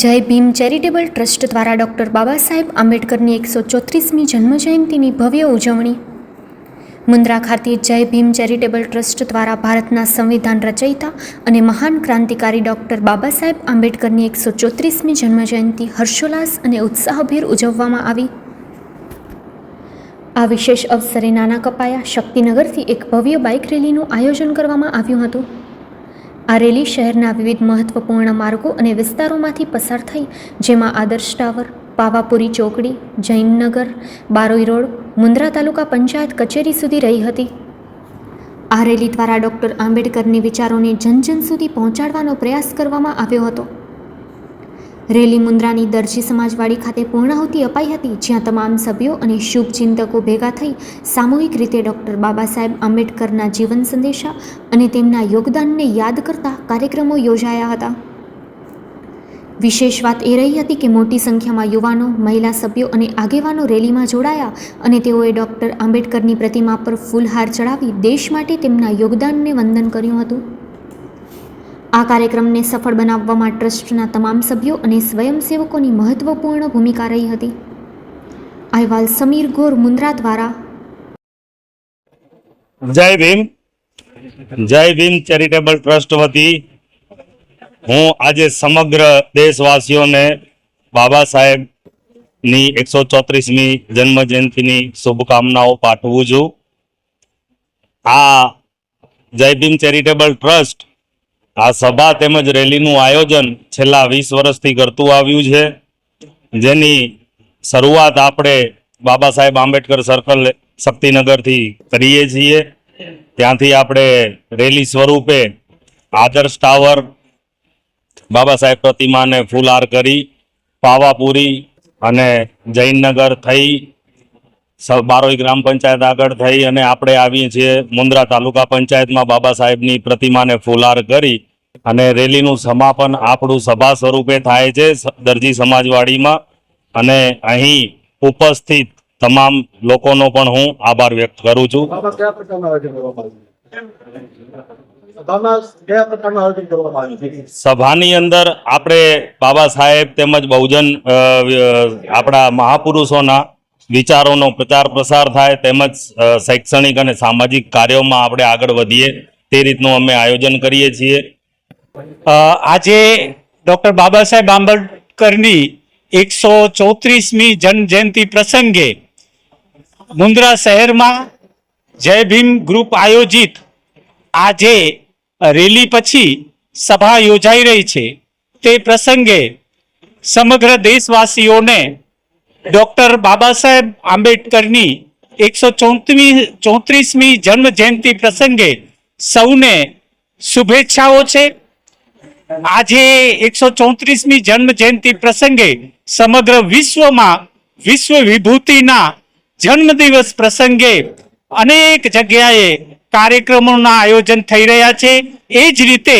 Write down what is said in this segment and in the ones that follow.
જય Bhim charitable trust દ્વારા doctor Baba Saheb આંબેડકરની એકસો ચોત્રીસમી જન્મજયંતિની ભવ્ય ઉજવણી. મુન્દ્રા ખાતે જય ભીમ ચેરિટેબલ ટ્રસ્ટ દ્વારા ભારતના સંવિધાન રચયિતા અને મહાન ક્રાંતિકારી ડૉક્ટર બાબા સાહેબ આંબેડકરની એકસો ચોત્રીસમી જન્મજયંતિ હર્ષોલ્લાસ અને ઉત્સાહભેર ઉજવવામાં આવી. આ વિશેષ અવસરે નાના કપાયા શક્તિનગરથી એક ભવ્ય બાઇક રેલીનું આયોજન કરવામાં આવ્યું હતું. આ રેલી શહેરના વિવિધ મહત્વપૂર્ણ માર્ગો અને વિસ્તારોમાંથી પસાર થઈ, જેમાં આદર્શ ટાવર, પાવાપુરી ચોકડી, જૈનનગર, બારોઈ રોડ, મુન્દ્રા તાલુકા પંચાયત કચેરી સુધી રહી હતી. આ રેલી દ્વારા ડૉક્ટર આંબેડકરની વિચારોને જન જન સુધી પહોંચાડવાનો પ્રયાસ કરવામાં આવ્યો હતો. રેલી મુન્દ્રાની દરજી સમાજવાડી ખાતે પૂર્ણાહુતિ અપાઈ હતી, જ્યાં તમામ સભ્યો અને શુભ ચિંતકો ભેગા થઈ સામૂહિક રીતે ડૉક્ટર બાબા સાહેબ આંબેડકરના જીવન સંદેશા અને તેમના યોગદાનને યાદ કરતા કાર્યક્રમો યોજાયા હતા. વિશેષ વાત એ રહી હતી કે મોટી સંખ્યામાં યુવાનો, મહિલા સભ્યો અને આગેવાનો રેલીમાં જોડાયા અને તેઓએ ડૉક્ટર આંબેડકરની પ્રતિમા પર ફૂલહાર ચડાવી દેશ માટે તેમના યોગદાનને વંદન કર્યું હતું. આ કાર્યક્રમને સફળ બનાવવામાં ટ્રસ્ટના તમામ સભ્યો અને સ્વયંસેવકોની મહત્વપૂર્ણ ભૂમિકા રહી હતી. અહેવાલ સમીર ગોર મુન્દ્રા દ્વારા. જય ભીમ. જય ભીમ ચેરિટેબલ ટ્રસ્ટ વતી હું આજે સમગ્ર દેશવાસીઓને બાબા સાહેબની એકસો ચોત્રીસમી જન્મ જયંતિની શુભકામનાઓ પાઠવું છું. આ જય ભીમ ચેરિટેબલ ટ્રસ્ટ આ સભા તેમજ રેલીનું આયોજન છેલ્લા વીસ વર્ષથી કરતું આવ્યું છે. જેની શરૂઆત આપણે બાબા સાહેબ આંબેડકર સર્કલ શક્તિનગરથી કરીએ છીએ. ત્યાંથી આપણે રેલી સ્વરૂપે આદર્શ ટાવર, બાબા સાહેબ પ્રતિમાને ફૂલહાર કરી, પાવાપુરી અને જૈનનગર થઈ બારોઈ ગ્રામ પંચાયત આગળ થઈ અને આપણે આવીએ છીએ મુન્દ્રા તાલુકા પંચાયતમાં બાબા સાહેબની પ્રતિમાને ફૂલહાર કરી અને રેલીનું સમાપન આપણું સભા સ્વરૂપે થાય છે દરજી સમાજવાડીમાં. અને અહીં ઉપસ્થિત તમામ લોકોનો પણ હું આભાર વ્યક્ત કરું છું. સભાની અંદર આપણે બાબા સાહેબ તેમજ બહુજન આપણા મહાપુરુષોના વિચારોનો પ્રચાર પ્રસાર થાય તેમજ શૈક્ષણિક અને સામાજિક કાર્યોમાં આપણે આગળ વધીએ તે રીતનું અમે આયોજન કરીએ છીએ. આજે ડોક્ટર બાબા સાહેબ આંબેડકરની એકસો ચોત્રીસમી જન્મજયંતિ પ્રસંગે મુન્દ્રા શહેરમાં જય ભીમ ગ્રુપ આયોજિત આજે રેલી પછી સભા યોજાઈ રહી છે. તે પ્રસંગે સમગ્ર દેશવાસીઓને ડોક્ટર બાબા સાહેબ આંબેડકરની એકસો ચોત્રીસમી જન્મ જયંતિ પ્રસંગે સૌને શુભેચ્છાઓ છે. આજે એકસો ચોત્રીસમી જન્મ જયંતિ પ્રસંગે સમગ્ર વિશ્વમાં વિશ્વ વિભૂતિના જન્મદિવસ પ્રસંગે અનેક જગ્યાએ કાર્યક્રમોના આયોજન થઈ રહ્યા છે. એ જ રીતે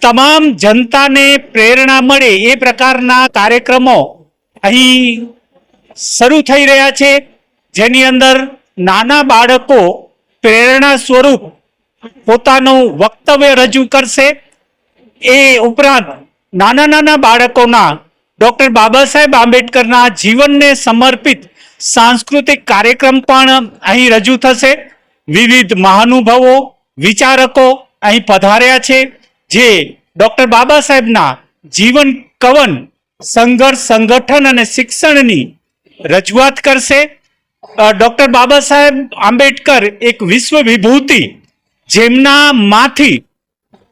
તમામ જનતાને પ્રેરણા મળે એ પ્રકારના કાર્યક્રમો અહીં શરૂ થઈ રહ્યા છે. જેની અંદર નાના બાળકો પ્રેરણા સ્વરૂપ પોતાનું વક્તવ્ય રજૂ કરશે. એ ઉપરાંત નાના નાના બાળકોના ડૉક્ટર બાબા સાહેબ આંબેડકરના જીવનને સમર્પિત સાંસ્કૃતિક કાર્યક્રમ પણ અહીં રજૂ થશે. વિવિધ મહાનુભાવો, વિચારકો અહીં પધાર્યા છે, જે ડૉક્ટર બાબા સાહેબના જીવન કવન, સંઘર્ષ, સંગઠન અને શિક્ષણની રજૂઆત કરશે. ડૉક્ટર બાબા સાહેબ આંબેડકર એક વિશ્વ વિભૂતિ જેમના માંથી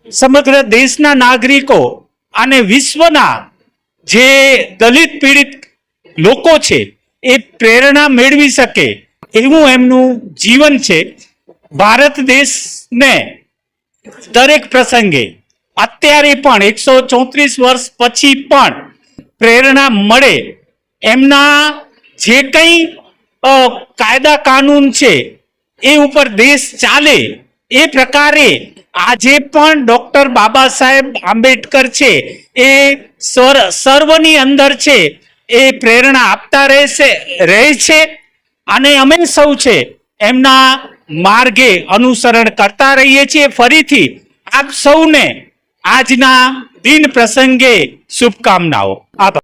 સમગ્ર દેશના નાગરિકો અને વિશ્વના જે દલિત પીડિત લોકો છે, એ પ્રેરણા મેળવી શકે એવું એમનું જીવન છે. ભારત દેશને દરેક પ્રસંગે અત્યારે પણ એકસો ચોત્રીસ વર્ષ પછી પણ પ્રેરણા મળે એમના જે કંઈ કાયદા કાનૂન છે, એ ઉપર દેશ ચાલે એ પ્રકારે આજે પણ ડોક્ટર બાબા સાહેબ આંબેડકર છે, એ સર, સર્વની અંદર છે, એ પ્રેરણા આપતા રહેશે, રહે છે, અને અમે સૌ છે, એમના માર્ગે અનુસરણ કરતા રહીએ છીએ. ફરીથી આપ સૌને આજના દિન પ્રસંગે શુભકામનાઓ. આભાર.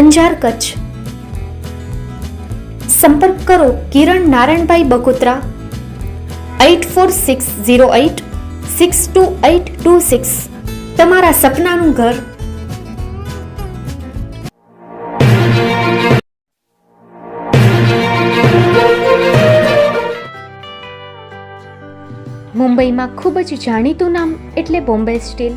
અંજાર કચ્છ. સંપર્ક કરો Kiran Narayanbhai Bagotra eight four six zero eight six two eight two six. તમારા સપનાનું ઘર. મુંબઈમાં ખૂબ જ જાણીતું નામ એટલે બોમ્બે સ્ટીલ.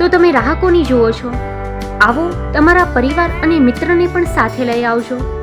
તો તમે રાહકોની જુઓ છો. આવો તમારા પરિવાર અને મિત્રને પણ સાથે લઈ આવજો.